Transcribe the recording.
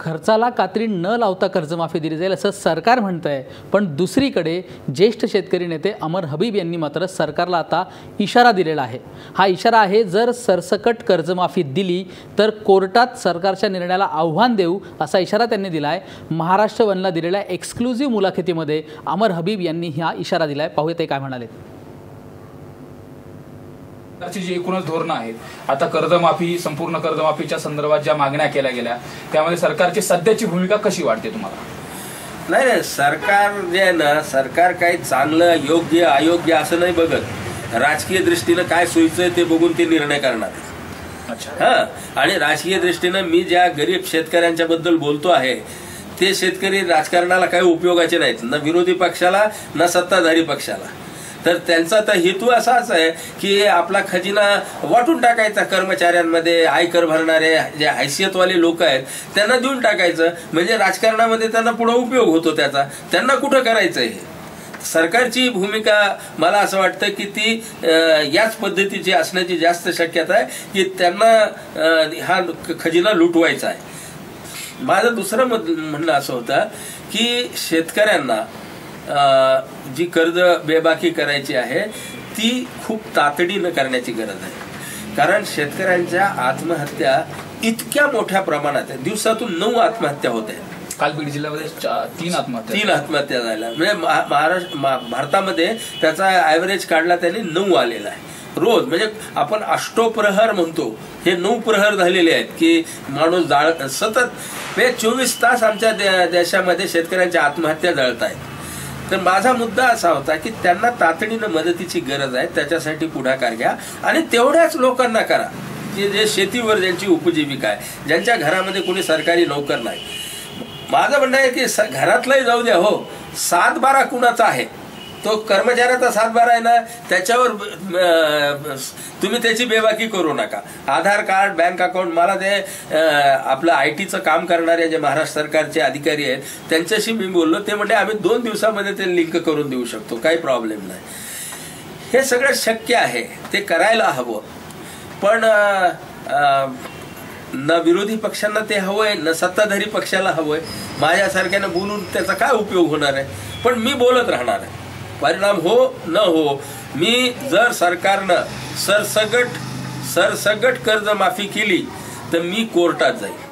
खर्चाला कात्री न लावता कर्जमाफी दिली जाईल असं सरकार म्हणतं आहे पण दुसरीकडे ज्येष्ठ शेतकरी नेते अमर हबीब यांनी मात्र सरकारला आता इशारा दिलेला आहे. हा इशारा आहे जर सरसकट कर्जमाफी दिली तर कोर्टात सरकारच्या निर्णयाला आव्हान देऊ असा इशारा त्यांनी दिला आहे महाराष्ट्र वनला दिलेल्या एक्सक्लुझिव्ह मुलाखतीमध्ये अमर हबीब यांनी हा इशारा दिला आहे पाहूया ते काय म्हणाले सरकारची जी एकूणच धोरणं आहेत आता कर्जमाफी संपूर्ण कर्जमाफीच्या संदर्भात ज्या मागण्या केल्या गेल्या त्यामध्ये सरकारची सध्याची भूमिका कशी वाटते तुम्हाला? नाही नाही सरकार जे आहे ना सरकार काही चांगलं योग्य अयोग्य असं नाही बघत. राजकीय दृष्टीनं काय सोयीचं आहे ते बघून ते निर्णय करणार. अच्छा. हा आणि राजकीय दृष्टीनं मी ज्या गरीब शेतकऱ्यांच्या बद्दल बोलतो आहे ते शेतकरी राजकारणाला काही उपयोगाचे नाहीत. न विरोधी पक्षाला न सत्ताधारी पक्षाला. तर त्यांचा तर हेतू असाच आहे की आपला खजिना वाटून टाकायचा कर्मचाऱ्यांमध्ये आयकर भरणारे जे हैसियतवाले लोक आहेत त्यांना देऊन टाकायचं. म्हणजे राजकारणामध्ये त्यांना पुढे उपयोग होतो त्याचा. त्यांना कुठं करायचं हे? सरकारची भूमिका मला असं वाटतं की ती याच पद्धतीची असण्याची जास्त शक्यता आहे की त्यांना हा खजिना लुटवायचा आहे. माझं दुसरं मत म्हणणं असं होतं की शेतकऱ्यांना जी कर्ज बेबाकी करायची आहे ती खूप तातडीनं करण्याची गरज आहे. कारण शेतकऱ्यांच्या आत्महत्या इतक्या मोठ्या प्रमाणात आहे दिवसातून नऊ आत्महत्या होत आहेत. काल बीड जिल्ह्यामध्ये तीन आत्महत्या. तीन आत्महत्या झाल्या. म्हणजे महा- महाराष्ट्र महा- भारतामध्ये त्याचा ऍव्हरेज काढला त्यांनी नऊ आलेला आहे. रोज म्हणजे आपण अष्टोप्रहर म्हणतो. हे नऊ प्रहर झालेले आहेत की माणूस जाळ सतत म्हणजे चोवीस तास आमच्या देशामध्ये शेतकऱ्यांच्या आत्महत्या जळत आहेत तर माझा मुद्दा असा होता की त्यांना तातडीनं मदतीची गरज आहे त्याच्यासाठी पुढाकार घ्या आणि तेवढ्याच लोकांना करा. की जे शेतीवर ज्यांची उपजीविका आहे ज्यांच्या घरामध्ये कोणी सरकारी नोकर नाही. माझं म्हणणं आहे की स- घरातलंही जाऊ द्या हो. सात बारा कुणाचा आहे. तो कर्मचाऱ्याचा सातबारा आहे ना त्याच्यावर तुम्ही त्याची बेबाकी करू नका. आधार कार्ड बँक अकाउंट मला ते आपलं आय टीचं काम करणारे जे महाराष्ट्र सरकारचे अधिकारी आहेत त्यांच्याशी मी बोललो ते म्हणजे आम्ही दोन दिवसामध्ये ते लिंक करून देऊ शकतो काही प्रॉब्लेम नाही. हे सगळं शक्य आहे ते करायला हवं. पण न विरोधी पक्षांना ते हवंय न सत्ताधारी पक्षाला हवंय. माझ्यासारख्यानं बोलून त्याचा काय उपयोग होणार आहे? पण मी बोलत राहणार आहे. परिणाम हो न हो मी जर सरकारनं सरसगट सरसगट कर्जमाफी केली तर मी कोर्टात जाईल